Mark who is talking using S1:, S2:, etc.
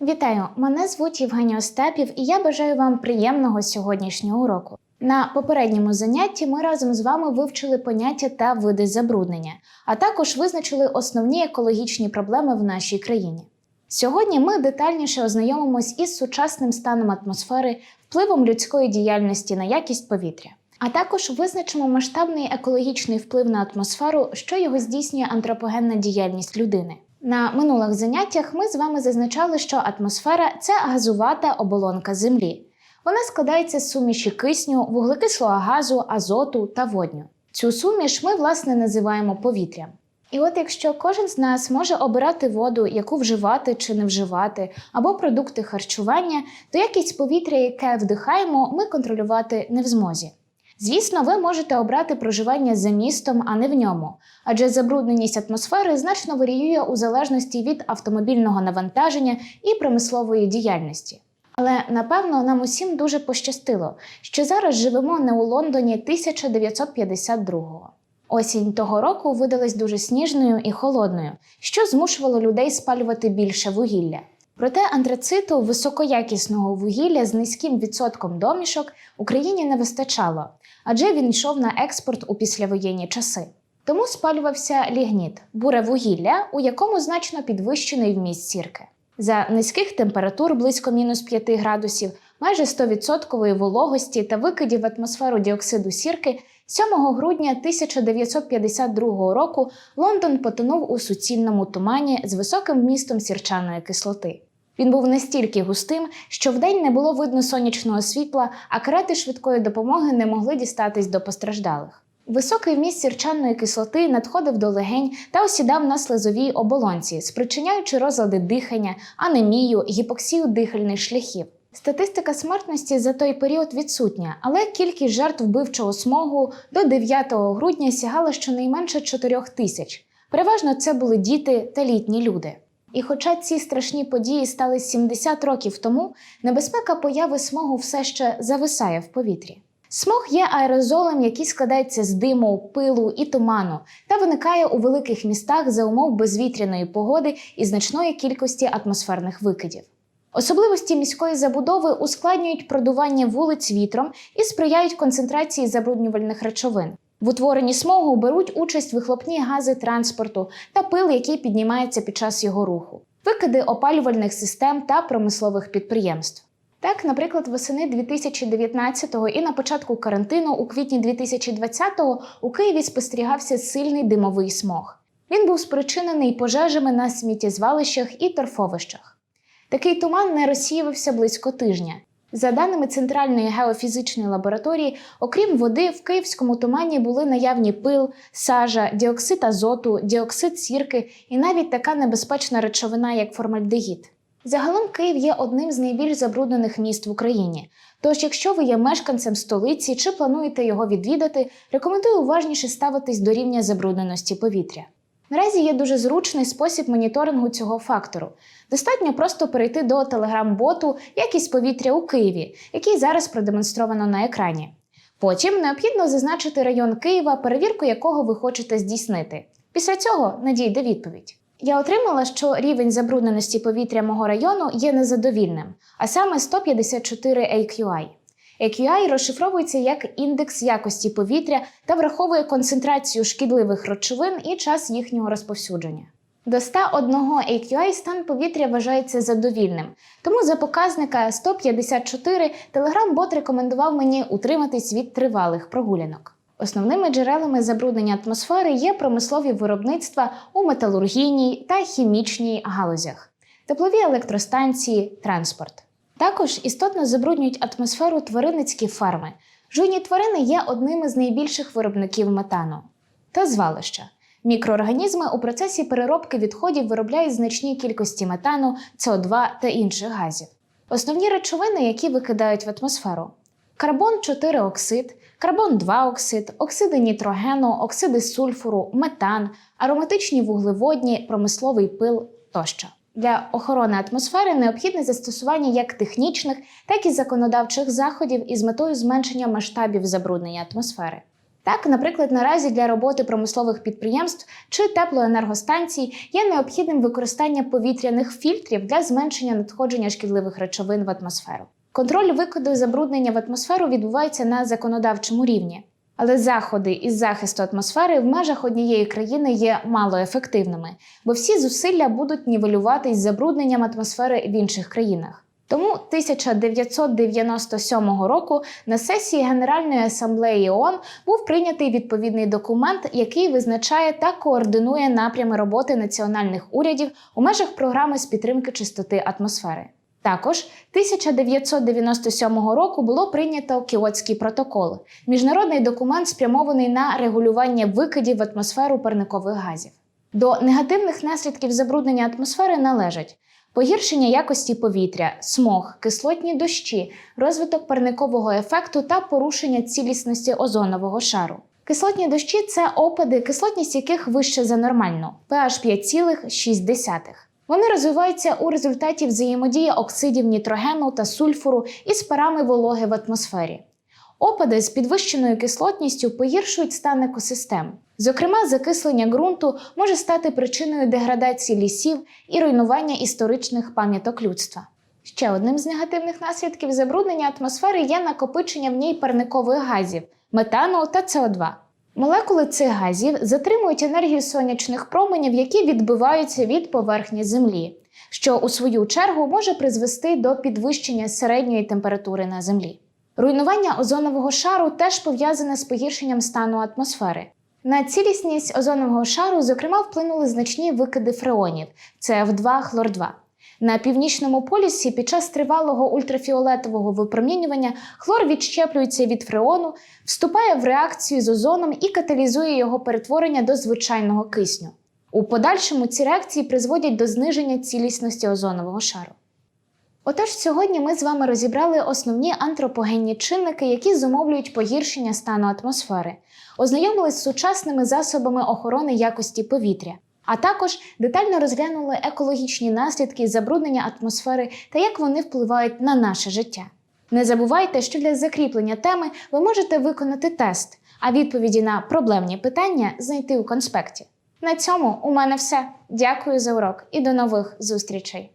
S1: Вітаю! Мене звуть Євгенія Остапів, і я бажаю вам приємного сьогоднішнього уроку. На попередньому занятті ми разом з вами вивчили поняття та види забруднення, а також визначили основні екологічні проблеми в нашій країні. Сьогодні ми детальніше ознайомимось із сучасним станом атмосфери, впливом людської діяльності на якість повітря. А також визначимо масштабний екологічний вплив на атмосферу, що його здійснює антропогенна діяльність людини. На минулих заняттях ми з вами зазначали, що атмосфера це газувата оболонка Землі. Вона складається з суміші кисню, вуглекислого газу, азоту та водню. Цю суміш ми, власне, називаємо повітрям. І от якщо кожен з нас може обирати воду, яку вживати чи не вживати, або продукти харчування, то якість повітря, яке вдихаємо, ми контролювати не в змозі. Звісно, ви можете обрати проживання за містом, а не в ньому, адже забрудненість атмосфери значно варіює у залежності від автомобільного навантаження і промислової діяльності. Але напевно нам усім дуже пощастило, що зараз живемо не у Лондоні 1952-го. Осінь того року видалась дуже сніжною і холодною, що змушувало людей спалювати більше вугілля. Проте антрациту високоякісного вугілля з низьким відсотком домішок Україні не вистачало, адже він йшов на експорт у післявоєнні часи. Тому спалювався лігніт буре вугілля, у якому значно підвищений вміст сірки. За низьких температур близько мінус 5 градусів, майже 100% вологості та викидів в атмосферу діоксиду сірки 7 грудня 1952 року Лондон потонув у суцільному тумані з високим вмістом сірчаної кислоти. Він був настільки густим, що вдень не було видно сонячного світла, а карети швидкої допомоги не могли дістатись до постраждалих. Високий вміст сірчаної кислоти надходив до легень та осідав на слизовій оболонці, спричиняючи розлади дихання, анемію, гіпоксію дихальних шляхів. Статистика смертності за той період відсутня, але кількість жертв вбивчого смогу до 9 грудня сягала щонайменше 4 тисяч. Переважно це були діти та літні люди. І хоча ці страшні події стали 70 років тому, небезпека появи смогу все ще зависає в повітрі. Смог є аерозолем, який складається з диму, пилу і туману, та виникає у великих містах за умов безвітряної погоди і значної кількості атмосферних викидів. Особливості міської забудови ускладнюють продування вулиць вітром і сприяють концентрації забруднювальних речовин. В утворенні смогу беруть участь вихлопні гази транспорту та пил, який піднімається під час його руху, викиди опалювальних систем та промислових підприємств. Так, наприклад, восени 2019-го і на початку карантину у квітні 2020-го у Києві спостерігався сильний димовий смог. Він був спричинений пожежами на сміттєзвалищах і торфовищах. Такий туман не розсіювався близько тижня. За даними Центральної геофізичної лабораторії, окрім води, в київському тумані були наявні пил, сажа, діоксид азоту, діоксид сірки і навіть така небезпечна речовина, як формальдегід. Загалом Київ є одним з найбільш забруднених міст в Україні. Тож, якщо ви є мешканцем столиці чи плануєте його відвідати, рекомендую уважніше ставитись до рівня забрудненості повітря. Наразі є дуже зручний спосіб моніторингу цього фактору. Достатньо просто перейти до телеграм-боту якість повітря у Києві, який зараз продемонстровано на екрані. Потім необхідно зазначити район Києва, перевірку якого ви хочете здійснити. Після цього надійде відповідь. Я отримала, що рівень забрудненості повітря мого району є незадовільним, а саме 154 AQI. AQI розшифровується як індекс якості повітря та враховує концентрацію шкідливих речовин і час їхнього розповсюдження. До 101 AQI стан повітря вважається задовільним, тому за показника 154 Telegram-бот рекомендував мені утриматись від тривалих прогулянок. Основними джерелами забруднення атмосфери є промислові виробництва у металургійній та хімічній галузях, теплові електростанції, транспорт. Також істотно забруднюють атмосферу тваринницькі ферми. Жуйні тварини є одним із найбільших виробників метану та звалища. Мікроорганізми у процесі переробки відходів виробляють значні кількості метану, СО2 та інших газів. Основні речовини, які викидають в атмосферу: карбон 4 оксид, карбон 2 оксид, оксиди нітрогену, оксиди сульфуру, метан, ароматичні вуглеводні, промисловий пил тощо. Для охорони атмосфери необхідне застосування як технічних, так і законодавчих заходів із метою зменшення масштабів забруднення атмосфери. Так, наприклад, наразі для роботи промислових підприємств чи теплоенергостанцій є необхідним використання повітряних фільтрів для зменшення надходження шкідливих речовин в атмосферу. Контроль викиду забруднення в атмосферу відбувається на законодавчому рівні. Але заходи із захисту атмосфери в межах однієї країни є малоефективними, бо всі зусилля будуть нівелюватись забрудненням атмосфери в інших країнах. Тому 1997 року на сесії Генеральної асамблеї ООН був прийнятий відповідний документ, який визначає та координує напрями роботи національних урядів у межах програми з підтримки чистоти атмосфери. Також 1997 року було прийнято Кіотський протокол міжнародний документ, спрямований на регулювання викидів в атмосферу парникових газів. До негативних наслідків забруднення атмосфери належать погіршення якості повітря, смог, кислотні дощі, розвиток парникового ефекту та порушення цілісності озонового шару. Кислотні дощі це опади, кислотність яких вища за нормальну pH 5,6. Вони розвиваються у результаті взаємодії оксидів нітрогену та сульфуру із парами вологи в атмосфері. Опади з підвищеною кислотністю погіршують стан екосистем. Зокрема, закислення ґрунту може стати причиною деградації лісів і руйнування історичних пам'яток людства. Ще одним з негативних наслідків забруднення атмосфери є накопичення в ній парникових газів метану та СО2. Молекули цих газів затримують енергію сонячних променів, які відбиваються від поверхні Землі, що у свою чергу може призвести до підвищення середньої температури на Землі. Руйнування озонового шару теж пов'язане з погіршенням стану атмосфери. На цілісність озонового шару, зокрема, вплинули значні викиди фреонів це СФ2 хлор 2 на північному полюсі під час тривалого ультрафіолетового випромінювання хлор відщеплюється від фреону, вступає в реакцію з озоном і каталізує його перетворення до звичайного кисню. У подальшому ці реакції призводять до зниження цілісності озонового шару. Отож, сьогодні ми з вами розібрали основні антропогенні чинники, які зумовлюють погіршення стану атмосфери, ознайомились з сучасними засобами охорони якості повітря, а також детально розглянули екологічні наслідки забруднення атмосфери та як вони впливають на наше життя. Не забувайте, що для закріплення теми ви можете виконати тест, а відповіді на проблемні питання знайти у конспекті. На цьому у мене все. Дякую за урок і до нових зустрічей!